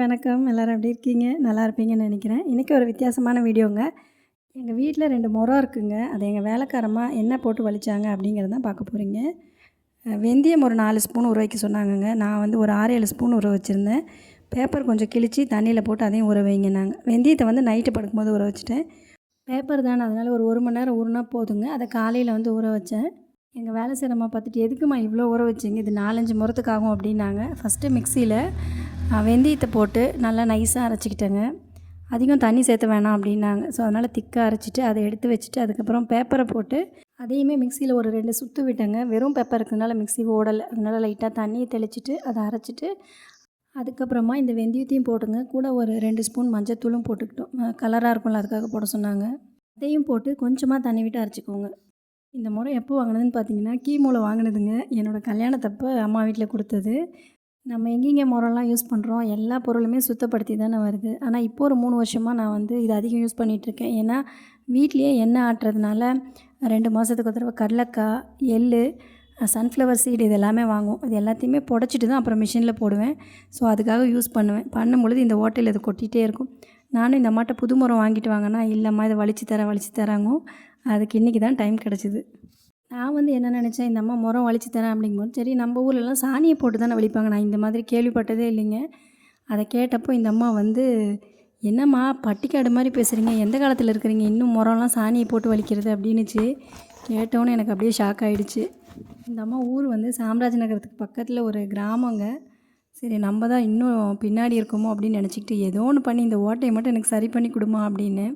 வணக்கம். எல்லோரும் எப்படி இருக்கீங்க? நல்லா இருப்பீங்கன்னு நினைக்கிறேன். இன்றைக்கி ஒரு வித்தியாசமான வீடியோங்க. எங்கள் வீட்டில் ரெண்டு முறம் இருக்குங்க. அதை எங்கள் வேலைக்காரமாக என்ன போட்டு வலிச்சாங்க அப்படிங்கிறத தான் பார்க்க போகிறீங்க வெந்தயம் ஒரு நாலு ஸ்பூன் ஊற வைக்க சொன்னாங்கங்க. நான் வந்து ஒரு ஆறு ஏழு ஸ்பூன் ஊற வச்சுருந்தேன். பேப்பர் கொஞ்சம் கிழிச்சு தண்ணியில் போட்டு அதையும் ஊற வைங்க நாங்கள் வெந்தயத்தை வந்து நைட்டு படுக்கும்போது ஊற வச்சுட்டேன். பேப்பர் தானே அதனால் ஒரு ஒரு மணி நேரம் ஊறினா போதுங்க. அதை காலையில் வந்து ஊற வச்சேன். எங்கள் வேலை செய்கிறம்மா பார்த்துட்டு எதுக்குமா இவ்வளோ ஊற வச்சிங்க? இது நாலஞ்சு முறத்துக்காகும் அப்படின்னாங்க. ஃபஸ்ட்டு மிக்சியில் வெந்தயத்தை போட்டு நல்லா நைஸாக அரைச்சிக்கிட்டேங்க. அதிகம் தண்ணி சேர்த்த வேணாம் அப்படின்னாங்க. ஸோ அதனால் திக்காக அரைச்சிட்டு அதை எடுத்து வச்சுட்டு அதுக்கப்புறம் பேப்பரை போட்டு அதையுமே மிக்சியில் ஒரு ரெண்டு சுற்று விட்டேங்க. வெறும் பேப்பர் இருக்கிறதுனால மிக்ஸி ஓடலை. அதனால் லைட்டாக தண்ணியை தெளிச்சிட்டு அதை அரைச்சிட்டு அதுக்கப்புறமா இந்த வெந்தயத்தையும் போட்டுங்க. கூட ஒரு ரெண்டு ஸ்பூன் மஞ்சத்தூளும் போட்டுக்கிட்டோம். கலராக இருக்கும்ல அதுக்காக போட சொன்னாங்க. அதையும் போட்டு கொஞ்சமாக தண்ணி விட்டு அரைச்சிக்கோங்க. இந்த முறை எப்போ வாங்கினதுன்னு பார்த்தீங்கன்னா கீமூவில் வாங்கினதுங்க. என்னோடய கல்யாணத்தப்போ அம்மா வீட்டில் கொடுத்தது. நம்ம எங்கெங்கே முறம்லாம் யூஸ் பண்ணுறோம் எல்லா பொருளுமே சுத்தப்படுத்தி தானே வருது. ஆனால் இப்போ ஒரு மூணு வருஷமாக நான் வந்து இது அதிகம் யூஸ் பண்ணிகிட்ருக்கேன் ஏன்னா வீட்லேயே எண்ணெய் ஆட்டுறதுனால ரெண்டு மாதத்துக்கு ஒரு தடவை கடலக்காய் எள் சன்ஃப்ளவர் சீடு இது எல்லாமே வாங்குவோம். அது எல்லாத்தையுமே புடச்சிட்டு தான் அப்புறம் மிஷினில் போடுவேன். ஸோ அதுக்காக யூஸ் பண்ணுவேன். பண்ணும்பொழுது இந்த ஓட்டையில் இது கொட்டிகிட்டே இருக்கும். நானும் இந்த அம்மாட்ட புது வாங்கிட்டு வாங்கினா இல்லைம்மா இதை வலிச்சு தரேன் வலிச்சு தராங்க அதுக்கு இன்றைக்கி தான் டைம் கிடச்சிது. நான் வந்து என்ன நினச்சேன் இந்த அம்மா முறம் வலிச்சு தரேன் அப்படிங்கும்போது சரி நம்ம ஊர்லலாம் சாணியை போட்டு தானே வலிப்பாங்க. நான் இந்த மாதிரி கேள்விப்பட்டதே இல்லைங்க. அதை கேட்டப்போ இந்த அம்மா வந்து என்னம்மா பட்டிக்காடு மாதிரி பேசுகிறீங்க எந்த காலத்தில் இருக்கிறீங்க? இன்னும் முறம்லாம் சாணியை போட்டு வலிக்கிறது? அப்படின்னுச்சு. கேட்டோன்னே எனக்கு அப்படியே ஷாக் ஆகிடுச்சு இந்த அம்மா ஊர் வந்து சாம்ராஜ் நகரத்துக்கு பக்கத்தில் ஒரு கிராமங்க. சரி நம்ம தான் இன்னும் பின்னாடி இருக்கோமோ அப்படின்னு நினச்சிக்கிட்டு ஏதோ ஒன்று பண்ணி இந்த ஓட்டையை மட்டும் எனக்கு சரி பண்ணி கொடுமா அப்படின்னு.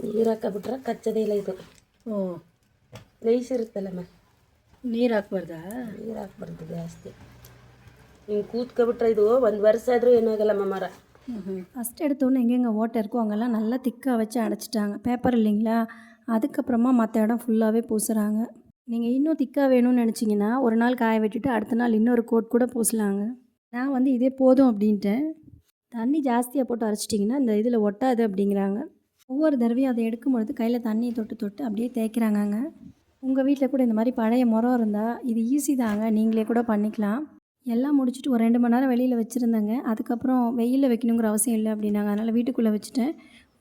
ஈராக்க ஈரக்கப்புட்ற கச்சதையில் இது. ಓ ನೈಸ್ ಇರುತ್ತಲ್ಲಮ್ಮ ನೀರು ಹಾಕ್ಬಾರ್ದಾ ನೀರು ಹಾಕ್ಬಾರ್ದು ಜಾಸ್ತಿ ಹಿಂಗೆ ಕೂತ್ಕೊಬಿಟ್ರೆ ಇದು ಒಂದು ವರ್ಷ ಆದರೂ ಏನಾಗಲ್ಲಮ್ಮ ಮರ ஃபஸ்ட் எடுத்தோன்னே எங்கெங்கே ஓட்டை இருக்கோ அங்கெல்லாம் நல்லா திக்காக வச்சு அடைச்சிட்டாங்க பேப்பர் இல்லைங்களா அதுக்கப்புறமா மற்ற இடம் ஃபுல்லாகவே பூசுகிறாங்க நீங்கள் இன்னும் திக்காக வேணும்னு நினச்சிங்கன்னா ஒரு நாள் காய விட்டுட்டு அடுத்த நாள் இன்னொரு கோட் கூட பூசலாங்க நான் வந்து இதே போதும் அப்படின்ட்டேன் தண்ணி ஜாஸ்தியாக போட்டு அரைச்சிட்டிங்கன்னா இந்த இதில் ஒட்டாது அப்படிங்கிறாங்க ஒவ்வொரு தடவையும் அதை எடுக்கும் பொழுது கையில் தண்ணியை தொட்டு தொட்டு அப்படியே தேய்க்கிறாங்கங்க. உங்கள் வீட்டில் கூட இந்த மாதிரி பழைய முறம் இருந்தால் இது ஈஸி தாங்க. நீங்களே கூட பண்ணிக்கலாம். எல்லாம் முடிச்சுட்டு ஒரு ரெண்டு மணி நேரம் வெளியில் வச்சுருந்தேங்க. அதுக்கப்புறம் வெயிலில் வைக்கணுங்கிற அவசியம் இல்லை அப்படின்னாங்க. அதனால் வீட்டுக்குள்ளே வச்சுட்டேன்.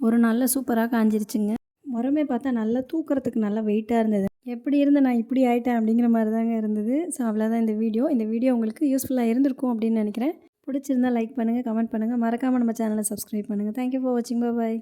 ஒரு நாளில் சூப்பராக காஞ்சிருச்சுங்க. முறமே பார்த்தா நல்லா தூக்கிறதுக்கு நல்லா வெயிட்டாக இருந்தது. எப்படி இருந்து நான் இப்படி ஆயிட்டேன் அப்படிங்கிற மாதிரி தாங்க இருந்தது. ஸோ அவ்வளோதான் இந்த வீடியோ இந்த வீடியோ உங்களுக்கு யூஸ்ஃபுல்லாக இருந்திருக்கும் அப்படின்னு நினைக்கிறேன். பிடிச்சிருந்தா லைக் பண்ணுங்கள் கமெண்ட் பண்ணுங்கள் மறக்காமல் நம்ம சேனலை சப்ஸ்கிரைப் பண்ணுங்கள் தேங்க்யூ ஃபார் வாட்சிங் பாய்